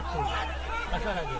আসছে আসার আগে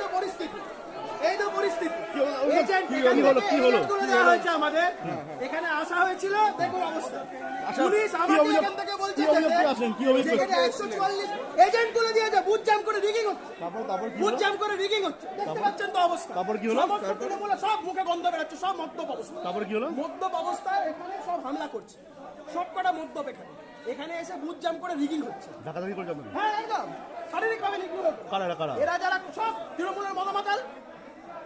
তো পরিস্থিতি। এই তো পরিস্থিতি। এজেন্ট কি হলো? কি হলো? দেওয়া হয়েছে আমাদের। এখানে আসা হয়েছিল দেখুন অবস্থা। পুলিশ আমাকে এখান থেকে বলছে যে যেখানে 144 এজেন্ট তুলে দিয়েছে বুথ জ্যাম করে রিগিং হচ্ছে। বুথ জ্যাম করে রিগিং হচ্ছে। দেখতে পাচ্ছেন তো অবস্থা। তারপর কি হলো? সব মুখে গন্ধ বেরোচ্ছে সব মদ্যপ অবস্থা। তারপর কি হলো? মদ্যপ অবস্থায় এখানে সব হামলা করছে। সব কটা মদ্যপ এখানে। এখানে এসে বুথ জ্যাম করে রিগিং হচ্ছে। করছে আপনাদের হ্যাঁ একদম। শারীরিকভাবে নিগ্রহ। কারা কারা? এরা যারা সব তৃণমূলের মদমাতাল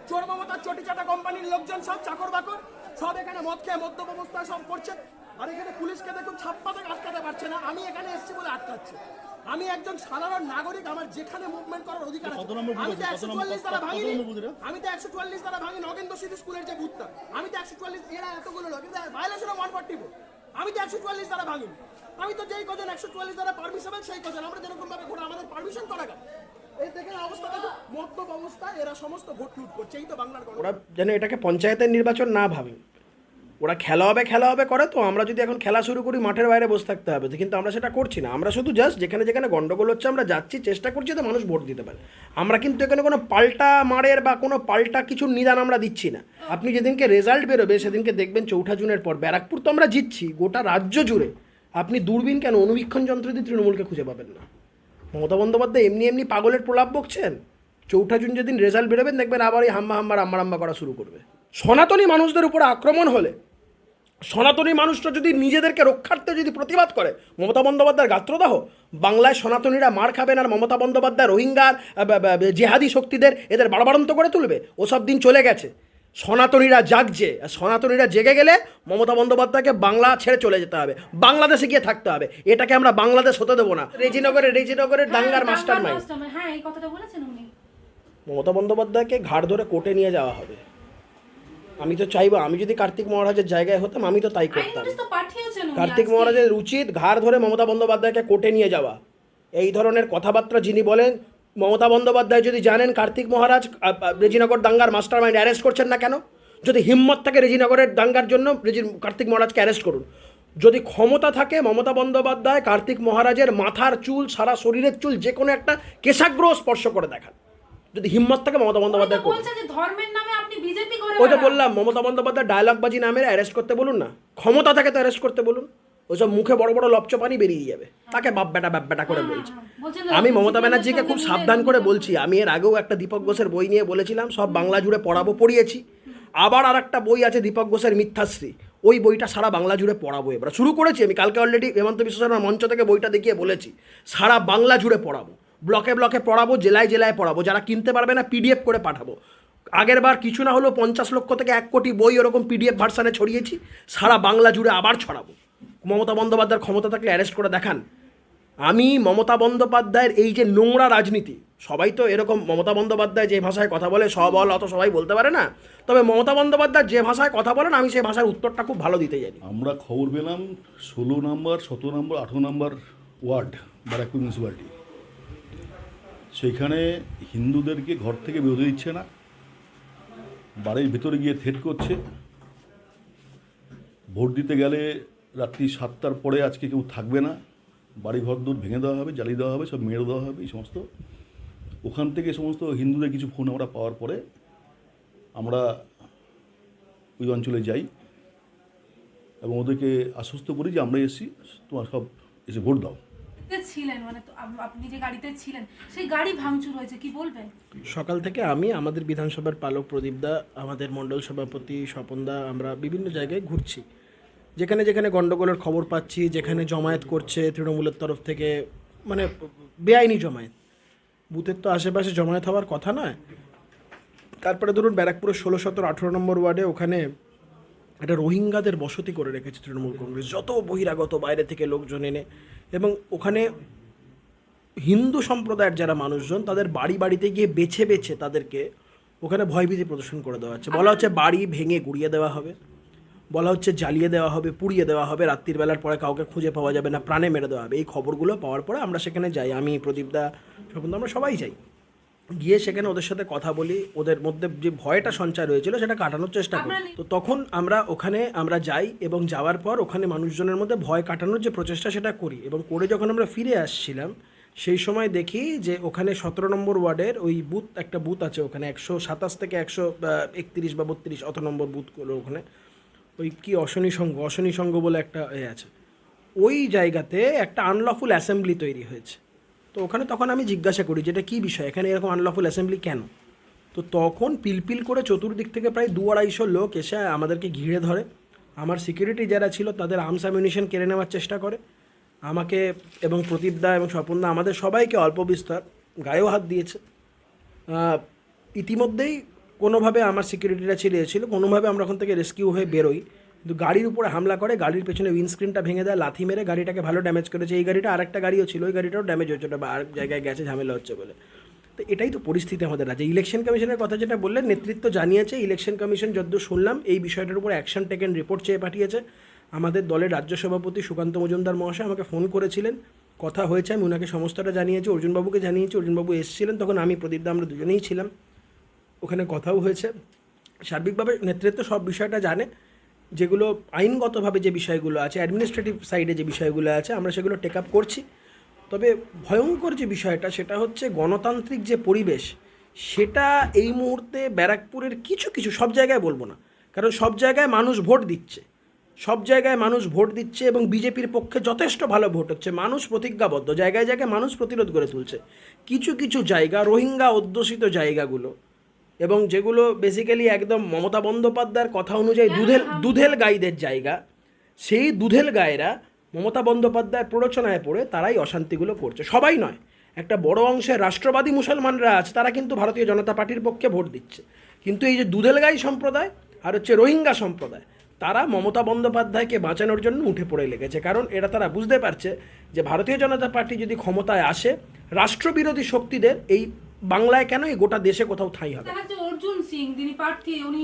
চোর মমতার চটি চাটা কোম্পানির লোকজন সব চাকর বাকর সব এখানে মদ খেয়ে মদ্যপ অবস্থায় সব করছে। আর এখানে পুলিশকে দেখুন ছাপ্পা থেকে আটকাতে পারছে না। আমি এখানে এসেছি বলে আটকাচ্ছে। আমি একজন সাধারণ নাগরিক আমার যেখানে মুভমেন্ট করার অধিকার আছে। আমি তো? একশো চুয়াল্লিশ দ্বারা ভাঙিনি? আমি তো একশো চুয়াল্লিশ দ্বারা ভাঙি নগেন্দ্র সিটি স্কুলের যে বুথটা আমি তো একশো চুয়াল্লিশ এরা এতগুলো লোক ভাইলেশন ওয়ান ফর্টি আমি তো একশো চুয়াল্লিশ দ্বারা ভাঙিনি। আমি তো যেই কজন একশো চুয়াল্লিশ দ্বারা পারমিশন সেই কজন। আমরা যেরকম ভাবে ঘোরা আমাদের পারমিশন করা গেল ওরা যেন এটাকে পঞ্চায়েতের নির্বাচন না ভাবে। ওরা খেলা হবে খেলা হবে, করে তো, আমরা যদি এখন খেলা শুরু করি, মাঠের বাইরে বসে থাকতে হবে। কিন্তু আমরা সেটা করছি না। আমরা শুধু জাস্ট যেখানে যেখানে গন্ডগোল হচ্ছে, আমরা যাচ্ছি, চেষ্টা করছি তো মানুষ ভোট দিতে পারে। আমরা কিন্তু এখানে কোনো পাল্টা মারের বা কোনো পাল্টা কিছুর নিদান আমরা দিচ্ছি না। আপনি যেদিনকে রেজাল্ট বেরোবে, সেদিনকে দেখবেন চৌঠা জুনের পর। ব্যারাকপুর তো আমরা জিতছি, গোটা রাজ্য জুড়ে। আপনি দূরবীন কেন? অনুবীক্ষণ যন্ত্র দিয়ে তৃণমূলকে খুঁজে পাবেন না। মমতা বন্দ্যোপাধ্যায় এমনি এমনি পাগলের প্রলাপ বকছেন? চৌঠা জুন যেদিন রেজাল্ট বেরোবেন, দেখবেন আবার এই হাম্বা হাম্বা, রাম্বা রাম্বা করা শুরু করবে। সনাতনী মানুষদের উপর আক্রমণ হলে, সনাতনী মানুষরা যদি নিজেদেরকে রক্ষার্থে যদি প্রতিবাদ করে, মমতা বন্দ্যোপাধ্যায়ের গাত্রদাহ, বাংলায় সনাতনীরা মার খাবেন আর মমতা বন্দ্যোপাধ্যায় রোহিঙ্গার জেহাদি শক্তিদের এদের বাড়বাড়ন্ত করে তুলবে, ওসব দিন চলে গেছে। সনাতনীরা জাগছে আর সনাতনীরা জেগে গেলে মমতা বন্দ্যোপাধ্যায়কে বাংলা ছেড়ে চলে যেতে হবে বাংলাদেশে গিয়ে থাকতে হবে। এটাকে আমরা বাংলাদেশ হতে দেবো না। রেজিনগরের রেজিনগরের দাঙ্গার মাস্টার মাইন্ড হ্যাঁ এই কথাটা বলেছেন উনি। মমতা বন্দ্যোপাধ্যায়কে ঘাড় ধরে কোর্টে নিয়ে যাওয়া হবে। আমি তো চাইব আমি যদি কার্তিক মহারাজের জায়গায় হতাম আমি তো তাই করতাম। কার্তিক মহারাজের উচিত ঘাড় ধরে মমতা বন্দ্যোপাধ্যায়কে কোর্টে নিয়ে যাওয়া। এই ধরনের কথাবার্তা যিনি বলেন মমতা বন্দ্যোপাধ্যায় যদি জানেন কার্তিক মহারাজ রেজিনগর দাঙ্গার মাস্টার মাইন্ড অ্যারেস্ট করছেন না কেন? যদি হিম্মত থাকে রেজিনগরের দাঙ্গার জন্য রেজি কার্তিক মহারাজকে অ্যারেস্ট করুন। যদি ক্ষমতা থাকে মমতা বন্দ্যোপাধ্যায় কার্তিক মহারাজের মাথার চুল সারা শরীরের চুল যে কোনো একটা কেশাগ্রহ স্পর্শ করে দেখান। যদি হিম্মত থাকে মমতা বন্দ্যোপাধ্যায় করুন। ওই তো বললাম মমতা বন্দ্যোপাধ্যায় ডায়লগবাজি নামের অ্যারেস্ট করতে বলুন না। ক্ষমতা থাকে তো অ্যারেস্ট করতে বলুন। ওইসব মুখে বড় বড় লপচ পানি বেরিয়ে যাবে। তাকে বাপ বেটা বাপ বেটা করে বলছে। আমি মমতা ব্যানার্জিকে খুব সাবধান করে বলছি। আমি এর আগেও একটা দীপক ঘোষের বই নিয়ে বলেছিলাম সব বাংলা জুড়ে পড়াবো পড়িয়েছি। আবার আর একটা বই আছে দীপক ঘোষের মিথ্যাশ্রী। ওই বইটা সারা বাংলা জুড়ে পড়াবো এবার। শুরু করেছি আমি কালকে অলরেডি হেমন্ত বিশ্ব শর্মার মঞ্চ থেকে বইটা দেখিয়ে বলেছি। সারা বাংলা জুড়ে পড়াবো। ব্লকে ব্লকে পড়াবো জেলায় জেলায় পড়াবো। যারা কিনতে পারবে না পিডিএফ করে পাঠাবো। আগের বার কিছু না হলেও পঞ্চাশ লক্ষ থেকে এক কোটি বই ওরকম পিডিএফ ভার্সানে ছড়িয়েছি। সারা বাংলা জুড়ে আবার ছড়াবো। মমতা বন্দ্যোপাধ্যায়ের ক্ষমতা থাকলে অ্যারেস্ট করে দেখান। আমি মমতা বন্দ্যোপাধ্যায়ের এই যে নোংরা রাজনীতি, সবাই তো এরকম মমতা বন্দ্যোপাধ্যায় যে ভাষায় কথা বলে সবল অত সবাই বলতে পারে না। তবে মমতা বন্দ্যোপাধ্যায় যে ভাষায় কথা বলেন, আমি সেই ভাষার উত্তরটা খুব ভালো দিতে জানি। আমরা খবর পেলাম ষোলো নম্বর, সতেরো নম্বর, আঠেরো নম্বর ওয়ার্ড, ব্যারাকপুর মিউনিসিপ্যালিটি সেইখানে হিন্দুদেরকে ঘর থেকে বেরোতে দিচ্ছে না। বাড়ির ভেতরে গিয়ে থেট করছে। ভোট দিতে গেলে রাত্রি সাতটার পরে আজকে কেউ থাকবে না। বাড়ি ঘর দূর ভেঙে দেওয়া হবে জ্বালিয়ে দেওয়া হবে সব মেরে দেওয়া হবে এই সমস্ত। ওখান থেকে সমস্ত হিন্দুদের কিছু ফোন আমরা পাওয়ার পরে আমরা ওই অঞ্চলে যাই এবং ওদেরকে আশ্বস্ত করি যে আমরা এসেছি তোমার সব এসে ভোট দাও। ছিলেন মানে আপনি যে গাড়িতে ছিলেন সেই গাড়ি ভাঙচুর হয়েছে কি বলবেন? সকাল থেকে আমি আমাদের বিধানসভার পালক প্রদীপদা আমাদের মণ্ডল সভাপতি স্বপনদা আমরা বিভিন্ন জায়গায় ঘুরছি। যেখানে যেখানে গণ্ডগোলের খবর পাচ্ছি, যেখানে জমায়েত করছে তৃণমূলের তরফ থেকে মানে বেআইনি জমায়েত। বুথের তো আশেপাশে জমায়েত হওয়ার কথা নয়। তারপরে ধরুন ব্যারাকপুরের ষোলো, সতেরো, আঠেরো নম্বর ওয়ার্ডে ওখানে একটা রোহিঙ্গাদের বসতি করে রেখেছে তৃণমূল কংগ্রেস। যত বহিরাগত বাইরে থেকে লোকজন এনে, এবং ওখানে হিন্দু সম্প্রদায়ের যারা মানুষজন, তাদের বাড়ি বাড়িতে গিয়ে বেছে বেছে তাদেরকে ওখানে ভয়ভীতি প্রদর্শন করে দেওয়া হচ্ছে। বলা হচ্ছে বাড়ি ভেঙে গুড়িয়ে দেওয়া হবে। বলা হচ্ছে জ্বালিয়ে দেওয়া হবে পুড়িয়ে দেওয়া হবে রাত্রির বেলার পরে কাউকে খুঁজে পাওয়া যাবে না প্রাণে মেরে দেওয়া হবে। এই খবরগুলো পাওয়ার পরে আমরা সেখানে যাই। আমি প্রদীপদা স্বপনদা আমরা সবাই যাই। গিয়ে সেখানে ওদের সাথে কথা বলি ওদের মধ্যে যে ভয়টা সঞ্চার হয়েছিল সেটা কাটানোর চেষ্টা করি। তো তখন আমরা ওখানে আমরা যাই এবং যাওয়ার পর ওখানে মানুষজনের মধ্যে ভয় কাটানোর যে প্রচেষ্টা সেটা করি এবং করে যখন আমরা ফিরে আসছিলাম সেই সময় দেখি যে ওখানে সতেরো নম্বর ওয়ার্ডের ওই বুথ একটা বুথ আছে ওখানে একশো সাতাশ থেকে একশো একত্রিশ বা বত্রিশ অত নম্বর বুথগুলো ওখানে। ওই কি অশনি সংঘ অশনি সংঘ বলে একটা এ আছে। ওই জায়গাতে একটা আনলফুল অ্যাসেম্বলি তৈরি হয়েছে। তো ওখানে তখন আমি জিজ্ঞাসা করি, যেটা কী বিষয়? এখানে এরকম আনলফুল অ্যাসেম্বলি কেন? তো তখন পিলপিল করে চতুর্দিক থেকে প্রায় দু আড়াইশো লোক এসে আমাদেরকে ঘিরে ধরে। আমার সিকিউরিটি যারা ছিল তাদের আর্মস অ্যামিউনিশন কেড়ে নেওয়ার চেষ্টা করে। আমাকে এবং প্রদীপদা এবং স্বপনদা আমাদের সবাইকে অল্প বিস্তর গায়েও হাত দিয়েছে। ইতিমধ্যেই কোনোভাবে আমার সিকিউরিটিরা ছিঁড়িয়েছিল কোনোভাবে আমরা ওখান থেকে রেস্কিউ হয়ে বেরোই। কিন্তু গাড়ির উপরে হামলা করে, গাড়ির পেছনে উইন্ডস্ক্রিনটা ভেঙে দেয়, লাথি মেরে গাড়িটাকে ভালো ড্যামেজ করেছে। এই গাড়িটা আরেকটা গাড়িও ছিল, ওই গাড়িটাও ড্যামেজ হচ্ছে ওটা বা আরেক জায়গায় গেছে, ঝামেলা হচ্ছে বলে। তো এটাই তো পরিস্থিতি আমাদের আছে ইলেকশন কমিশনের কথা যেটা বললেন, নেতৃত্ব জানিয়েছে ইলেকশন কমিশন যদ্দূর শুনলাম, এই বিষয়টার উপর অ্যাকশন টেকেন রিপোর্ট চেয়ে পাঠিয়েছে। আমাদের দলের রাজ্য সভাপতি সুকান্ত মজুমদার মহাশয় আমাকে ফোন করেছিলেন, কথা হয়েছে, আমি ওনাকে সমস্তটা জানিয়েছি, অর্জুনবাবুকে জানিয়েছি, অর্জুনবাবু এসেছিলেন, তখন আমি প্রদীপদা, আমরা দুজনেই ছিলাম। ওখানে কথাও হয়েছে। সার্বিকভাবে নেতৃত্ব সব বিষয়টা জানে। যেগুলো আইনগতভাবে যে বিষয়গুলো আছে অ্যাডমিনিস্ট্রেটিভ সাইডে যে বিষয়গুলো আছে, আমরা সেগুলো টেক আপ করছি। তবে ভয়ঙ্কর যে বিষয়টা, সেটা হচ্ছে গণতান্ত্রিক যে পরিবেশ, সেটা এই মুহূর্তে ব্যারাকপুরের কিছু কিছু, সব জায়গায় বলব না, কারণ সব জায়গায় মানুষ ভোট দিচ্ছে। সব জায়গায় মানুষ ভোট দিচ্ছে এবং বিজেপির পক্ষে যথেষ্ট ভালো ভোট হচ্ছে। মানুষ প্রতিজ্ঞাবদ্ধ, জায়গায় জায়গায় মানুষ প্রতিরোধ করে তুলছে। কিছু কিছু জায়গা, রোহিঙ্গা অধ্যুষিত জায়গাগুলো এবং যেগুলো বেসিক্যালি একদম মমতা বন্দ্যোপাধ্যায়ের কথা অনুযায়ী দুধেল দুধেল গাইদের জায়গা সেই দুধেল গায়েরা মমতা বন্দ্যোপাধ্যায়ের প্ররোচনায় পড়ে তারাই অশান্তিগুলো করছে। সবাই নয় একটা বড় অংশের রাষ্ট্রবাদী মুসলমানরা আছে তারা কিন্তু ভারতীয় জনতা পার্টির পক্ষে ভোট দিচ্ছে। কিন্তু এই যে দুধেল গাই সম্প্রদায় আর হচ্ছে রোহিঙ্গা সম্প্রদায় তারা মমতা বন্দ্যোপাধ্যায়কে বাঁচানোর জন্য উঠে পড়ে লেগেছে। কারণ এরা তারা বুঝতে পারছে যে ভারতীয় জনতা পার্টি যদি ক্ষমতায় আসে রাষ্ট্রবিরোধী শক্তিদের এই বাংলায় কেন এই গোটা দেশে কোথাও ঠাঁই হবে। দেখা অর্জুন সিং তিনি প্রার্থী উনি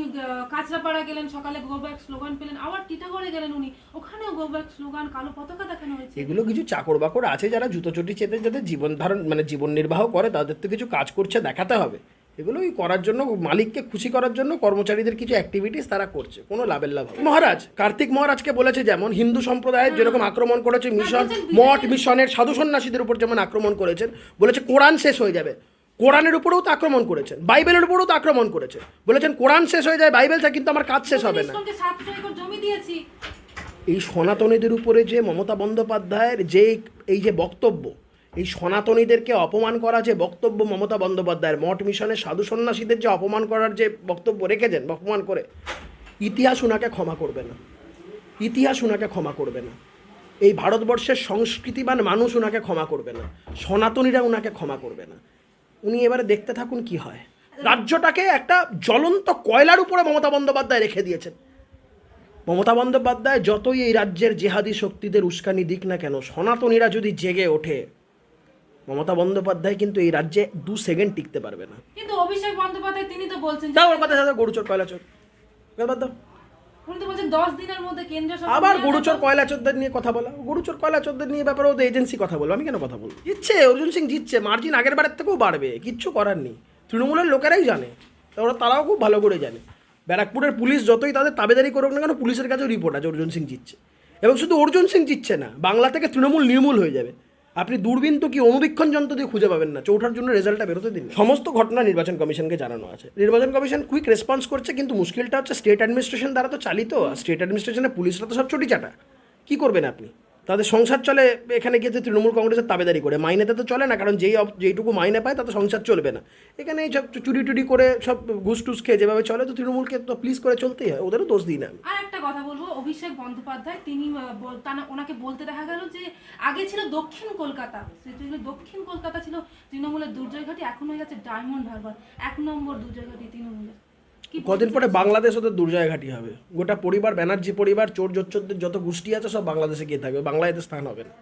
কাঁচরাপাড়া গেলেন সকালে গো ব্যাক স্লোগান পেলেন আবার টিটাগড়ে গেলেন উনি। ওখানেও গো ব্যাক স্লোগান কালো পতাকা দেখানো হয়েছে। এগুলো কিছু চাকর বাকর আছে যারা জুতো চটি চেতে যাদের জীবন ধারণ মানে জীবন নির্বাহ করে তাদের তো কিছু কাজ করছে দেখাতে হবে। এগুলো ওই করার জন্য মালিককে খুশি করার জন্য কর্মচারীদের কিছু অ্যাক্টিভিটিস তারা করছে। কোনো লাভের লাভ মহারাজ কার্তিক মহারাজকে বলেছে যেমন হিন্দু সম্প্রদায়ের যেরকম আক্রমণ করেছে মিশন মঠ মিশনের সাধু সন্ন্যাসীদের উপর যেমন আক্রমণ করেছেন বলেছে কোরআন শেষ হয়ে যাবে। কোরআনের উপরেও তো আক্রমণ করেছেন বাইবেলের উপরেও তো আক্রমণ করেছে বলেছেন কোরআন শেষ হয়ে যায় বাইবেলটা কিন্তু আমার কাজ শেষ হবে না। এই সনাতনীদের উপরে যে মমতা বন্দ্যোপাধ্যায়ের যে এই যে বক্তব্য এই সনাতনীদেরকে অপমান করা যে বক্তব্য মমতা বন্দ্যোপাধ্যায়ের মঠ মিশনের সাধু সন্ন্যাসীদের যে অপমান করার যে বক্তব্য রেখেছেন অপমান করে ইতিহাস ওনাকে ক্ষমা করবে না। ইতিহাস ওনাকে ক্ষমা করবে না। এই ভারতবর্ষের সংস্কৃতিবান মানুষ ওনাকে ক্ষমা করবে না। সনাতনীরা ওনাকে ক্ষমা করবে না। উনি এবারে দেখতে থাকুন কি হয়। রাজ্যটাকে একটা জ্বলন্ত কয়লার উপরে মমতা বন্দ্যোপাধ্যায় রেখে দিয়েছেন। মমতা বন্দ্যোপাধ্যায় যতই এই রাজ্যের জেহাদি শক্তিদের উস্কানি দিক না কেন সনাতনীরা যদি জেগে ওঠে মমতা বন্দ্যোপাধ্যায় কিন্তু এই রাজ্যে দু সেকেন্ড টিকতে পারবে না। কিন্তু অভিষেক বন্দ্যোপাধ্যায় তিনি তো বলছেন ওর কথা সাথে গরুচোর কয়লা চোর এবার দাও। উনি তো বলছেন দশ দিনের মধ্যে কেন্দ্রীয় আবার গরুচোর কয়লা চোরদের নিয়ে কথা বলা। গরুচোর কয়লা চোরদের নিয়ে ব্যাপারে ওদের এজেন্সি কথা বলব আমি কেন কথা বলব? জিতছে অর্জুন সিং জিতছে মার্জিন আগের বারের থেকেও বাড়বে কিচ্ছু করার নেই। তৃণমূলের লোকেরাই জানে ওরা তারাও খুব ভালো করে জানে। ব্যারাকপুরের পুলিশ যতই তাদের তাবেদারি করুক না কেন পুলিশের কাছেও রিপোর্ট আছে অর্জুন সিং জিতছে। এবং শুধু অর্জুন সিং জিতছে না বাংলা থেকে তৃণমূল নির্মূল হয়ে যাবে। আপনি দূরবীন তো কি অনুবীক্ষণ যন্ত্র দিয়ে খুঁজে পাবেন না? চৌঠার জন্য রেজাল্টটা বেরোতে দিন সমস্ত ঘটনা নির্বাচন কমিশনকে জানানো আছে। নির্বাচন কমিশন কুইক রেসপন্স করছে, কিন্তু মুশকিলটা হচ্ছে স্টেট অ্যাডমিনিস্ট্রেশন দ্বারা তো চালিত। স্টেট অ্যাডমিনিস্ট্রেশনে পুলিশরা তো সব চটি চাটা। কী করবেন আপনি? তাদের সংসার চলে, এখানে গিয়ে তৃণমূল কংগ্রেসের তাবেদারি করে। মাইনেতে তো চলে না, কারণ যেই যেইটুকু মাইনে পায়, তাতে সংসার চলবে না। এখানে এই সব চুরি টুরি করে সব ঘুষ টুস খেয়ে যেভাবে চলে, তো তৃণমূলকে তো প্লিজ করে চলতেই হয়। ওদেরও দোষ দিই না কথা বলব, অভিষেক বন্দ্যোপাধ্যায়, তিনি ওনাকে বলতে দেখা গেল যে আগে ছিল দক্ষিণ কলকাতা দক্ষিণ কলকাতা ছিল তৃণমূলের দুর্জয় ঘাটি, এখন হয়ে গেছে ডায়মন্ড হারবার, এক নম্বর দুর্জয় ঘাটি তৃণমূলের। কদিন পরে বাংলাদেশ ওদের দুর্জয় ঘাটি হবে। গোটা পরিবার, ব্যানার্জি পরিবার, চোর, জোচ্চোরদের যত গোষ্ঠী আছে, সব বাংলাদেশে গিয়ে থাকবে, বাংলায় স্থান হবে না।